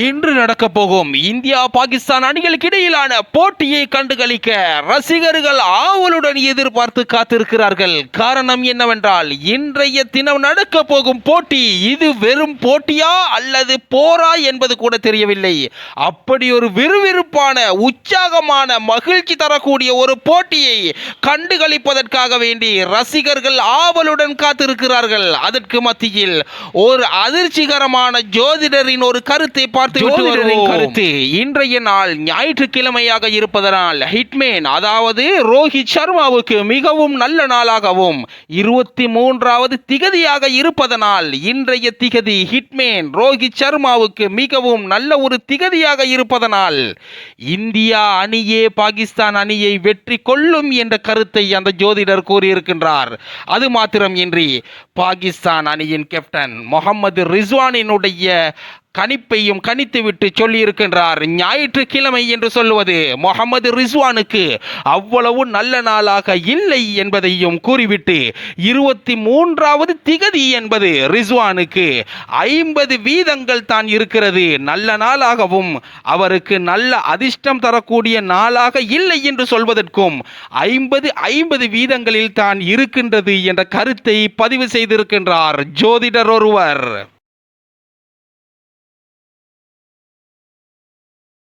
இன்று நடக்க போகும் இந்தியா பாகிஸ்தான் அணிகளுக்கு இடையிலான போட்டியை கண்டுகளிக்க ரசிகர்கள் ஆவலுடன் எதிர்பார்த்து காத்திருக்கிறார்கள். காரணம் என்னவென்றால் இன்றைய தினம் நடக்க போகும் போட்டி இது வெறும் போட்டியா அல்லது போரா என்பது கூட தெரியவில்லை. அப்படி ஒரு விறுவிறுப்பான உற்சாகமான மகிழ்ச்சி தரக்கூடிய ஒரு போட்டியை கண்டுகளிப்பதற்காக வேண்டி ரசிகர்கள் ஆவலுடன் காத்திருக்கிறார்கள். அதற்கு மத்தியில் ஒரு அதிர்ச்சிகரமான ஜோதிடரின் ஒரு கருத்தை பார்த்து ஜோதிடரின் கருத்து. இன்றைய நாள் ஞாயிற்றுக்கிழமையாக இருப்பதனால் ஹிட்மேன் அதாவது ரோஹித் சர்மாவுக்கு மிகவும் நல்ல நாளாகவும் இருபத்தி மூன்றாவது திகதியாக இருப்பதனால் இன்றைய திகதி ஹிட்மேன் ரோஹித் சர்மாவுக்கு மிகவும் நல்ல ஒரு திகதியாக இருப்பதனால் இந்தியா அணியே பாகிஸ்தான் அணியை வெற்றி கொள்ளும் என்ற கருத்தை அந்த ஜோதிடர் கூறியிருக்கின்றார். அது மாத்திரம் இன்றி பாகிஸ்தான் அணியின் கேப்டன் முகமது ரிஸ்வானினுடைய கணிப்பையும் கணித்துவிட்டு சொல்லியிருக்கின்றார். ஞாயிற்றுக்கிழமை என்று சொல்லுவது முகமது ரிஸ்வானுக்கு அவ்வளவு நல்ல நாளாக இல்லை என்பதையும் கூறிவிட்டு இருபத்தி மூன்றாவது திகதி என்பது ரிஸ்வானுக்கு ஐம்பது வீதங்கள் தான் இருக்கிறது. நல்ல நாளாகவும் அவருக்கு நல்ல அதிர்ஷ்டம் தரக்கூடிய நாளாக இல்லை என்று சொல்வதற்கும் ஐம்பது ஐம்பது வீதங்களில் தான் இருக்கின்றது என்ற கருத்தை பதிவு செய்திருக்கின்றார். ஜோதிடர் ஒருவர்.